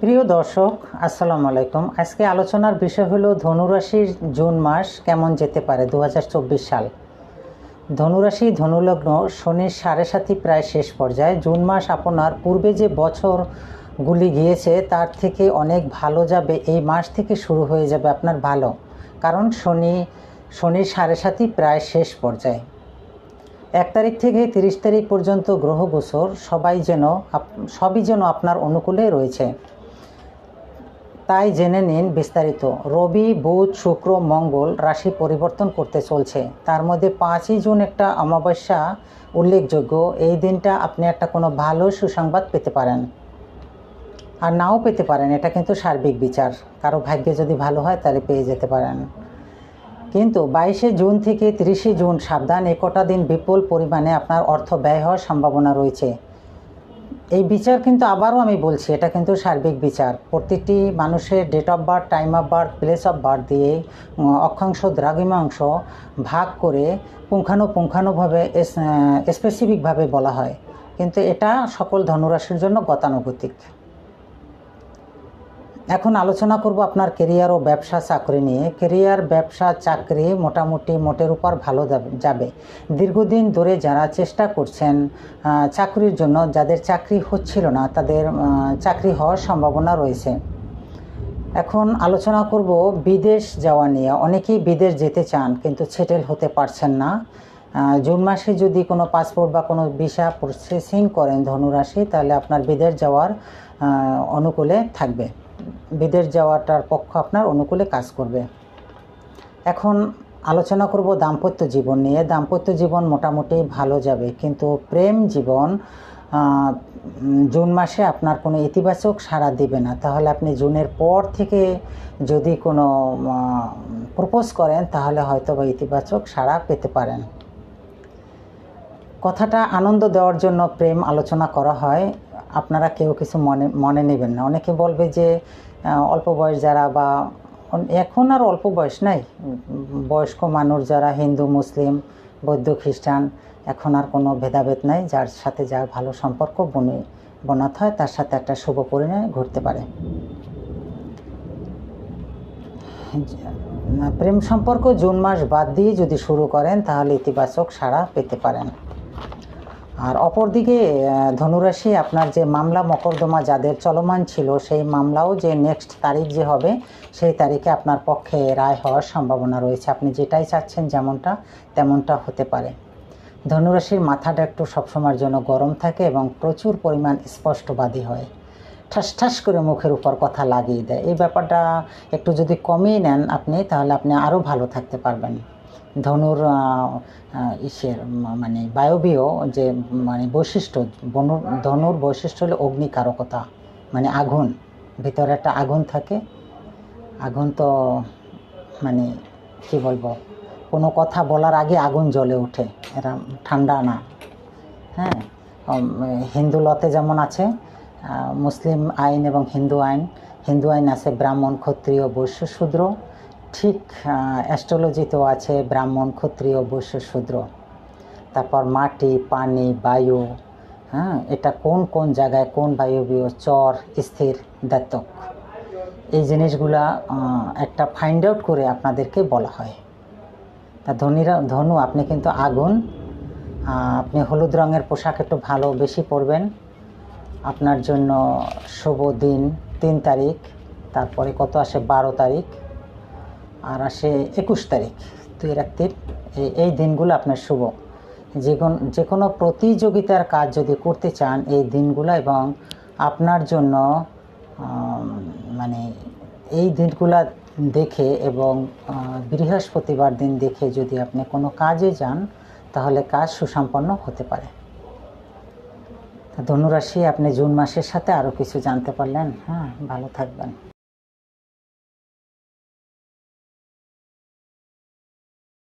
প্রিয় দর্শক, আসসালামু আলাইকুম। আজকে আলোচনার বিষয় হলো ধনুরাশির জুন মাস কেমন যেতে পারে দু হাজার চব্বিশ সাল। ধনুরাশি, ধনুলগ্ন শনির সাড়ে সাথী প্রায় শেষ পর্যায়ে। জুন মাস আপনার পূর্বে যে বছরগুলি গিয়েছে, তার থেকে অনেক ভালো যাবে। এই মাস থেকে শুরু হয়ে যাবে আপনার ভালো। কারণ শনি শনির সাড়ে সাতই প্রায় শেষ পর্যায়ে। এক তারিখ থেকে তিরিশ তারিখ পর্যন্ত গ্রহ গোচর, সবাই যেন সবই যেন আপনার অনুকূলে রয়েছে। তাই জেনে নিন বিস্তারিত। রবি, বুধ, শুক্র, মঙ্গল রাশি পরিবর্তন করতে চলছে। তার মধ্যে পাঁচই জুন একটা অমাবস্যা উল্লেখযোগ্য। এই দিনটা আপনি একটা কোনো ভালো সুসংবাদ পেতে পারেন। আর নাও পেতে পারেন, এটা কিন্তু সার্বিক বিচার। কারও ভাগ্যে যদি ভালো হয়, তাহলে পেয়ে যেতে পারেন। কিন্তু বাইশে জুন থেকে তিরিশে জুন সাবধান এ কটা দিন বিপুল পরিমাণে আপনার অর্থ ব্যয় হওয়ার সম্ভাবনা রয়েছে। এই বিচার কিন্তু আবারও আমি বলছি, এটা কিন্তু সার্বিক বিচার। প্রতিটি মানুষের date of birth time of birth place of birth দিয়ে অক্ষাংশ, দ্রাঘিমাংশ ভাগ করে পুঙ্খানুপুঙ্খানুভাবে স্পেসিফিকভাবে বলা হয়। কিন্তু এটা সকল ধনুরাশির জন্য গতানুগতিক। এখন আলোচনা করব আপনার কেরিয়ার ও ব্যবসা চাকরি নিয়ে। কেরিয়ার ব্যবসা, চাকরি মোটামুটি মোটের উপর ভালো যাবে- দীর্ঘদিন ধরে যারা চেষ্টা করছেন চাকরির জন্য, যাদের চাকরি হচ্ছিল না, তাদের চাকরি হওয়ার সম্ভাবনা রয়েছে। এখন আলোচনা করব বিদেশ যাওয়া নিয়ে। অনেকেই বিদেশ যেতে চান, কিন্তু সেটেল হতে পারছেন না। জুন মাসে যদি কোনো পাসপোর্ট বা কোনো ভিসা প্রসেসিং করেন ধনুরাশি, তাহলে আপনার বিদেশ যাওয়ার অনুকূলে থাকবে। বিদেশ যাওয়াটার পক্ষ আপনার অনুকূলে কাজ করবে। এখন আলোচনা করব দাম্পত্য জীবন নিয়ে। দাম্পত্য জীবন মোটামুটি ভালো যাবে, কিন্তু প্রেম জীবন জুন মাসে আপনার কোনো ইতিবাচক সাড়া দিবে না। তাহলে আপনি জুনের পর থেকে যদি কোনো প্রপোজ করেন, তাহলে হয়তো বা ইতিবাচক সাড়া পেতে পারেন। কথাটা আনন্দ দেওয়ার জন্য প্রেম আলোচনা করা হয়। আপনারা কেউ কিছু মনে মনে নেবেন না। অনেকে বলবে যে অল্প বয়স যারা বা এখন আর অল্প বয়স নাই। বয়স্ক মানুষ যারা হিন্দু, মুসলিম, বৌদ্ধ, খ্রিস্টান, এখন আর কোনো ভেদাভেদ নাই। যার সাথে যার ভালো সম্পর্ক বনে বনাতে হয়, তার সাথে একটা শুভ পরিণয় ঘটতে পারে। প্রেম সম্পর্ক জুন মাস বাদ দিয়ে যদি শুরু করেন, তাহলে ইতিবাচক সাড়া পেতে পারেন। আর অপরদিকে ধনুরাশি, আপনার যে মামলা মকদ্দমা যাদের চলমান ছিল, সেই মামলাও যে নেক্সট তারিখ যে হবে, সেই তারিখে আপনার পক্ষে রায় হওয়ার সম্ভাবনা রয়েছে। আপনি যেটাই চাচ্ছেন যেমনটা, তেমনটা হতে পারে। ধনুরাশির মাথাটা একটু সবসময়ের জন্য গরম থাকে এবং প্রচুর পরিমাণ স্পষ্টবাদী হয়। ঠাস ঠাস করে মুখের উপর কথা লাগিয়ে দেয়। এই ব্যাপারটা একটু যদি কমিয়ে নেন আপনি, তাহলে আপনি আরও ভালো থাকতে পারবেন। ধনুর ইসের মানে বায়বীয় যে মানে বৈশিষ্ট্য বনুর ধনুর বৈশিষ্ট্য হলো অগ্নিকারকতা মানে আগুন, ভিতরে একটা আগুন থাকে। আগুন তো মানে কি বলব, কোনো কথা বলার আগে আগুন জ্বলে ওঠে, এরা ঠান্ডা না। হ্যাঁ হিন্দু লতে যেমন আছে মুসলিম আইন এবং হিন্দু আইন হিন্দু আইন আছে ব্রাহ্মণ, ক্ষত্রিয়, বৈশ্য, শূদ্র। ঠিক অ্যাস্ট্রোলজিতেও আছে, ব্রাহ্মণ, ক্ষত্রিয়, বৈশ্য, শূদ্র। তারপর মাটি, পানি, বায়ু হ্যাঁ এটা কোন কোন জায়গায়, কোন বায়বীয় চর, স্থির দাত্তক এই জিনিসগুলা একটা ফাইন্ড আউট করে আপনাদেরকে বলা হয়। তা ধনীরা, ধনু, আপনি কিন্তু আগুন আপনি হলুদ রঙের পোশাক একটু ভালো, বেশি পরবেন। আপনার জন্য শুভ দিন, তিন তারিখ, তারপরে কত আসে? বারো তারিখ। আর আসে একুশ তারিখ দুই এই এই দিনগুলো আপনার শুভ। যে কোন- যে কোনো প্রতিযোগিতার কাজ যদি করতে চান এই দিনগুলো এবং আপনার জন্য মানে এই দিনগুলা দেখে এবং বৃহস্পতিবার দিন দেখে যদি আপনি কোনো কাজে যান, তাহলে কাজ সুসম্পন্ন হতে পারে। ধনুরাশি, আপনি জুন মাসের সাথে আরও কিছু জানতে পারলেন। হ্যাঁ ভালো থাকবেন।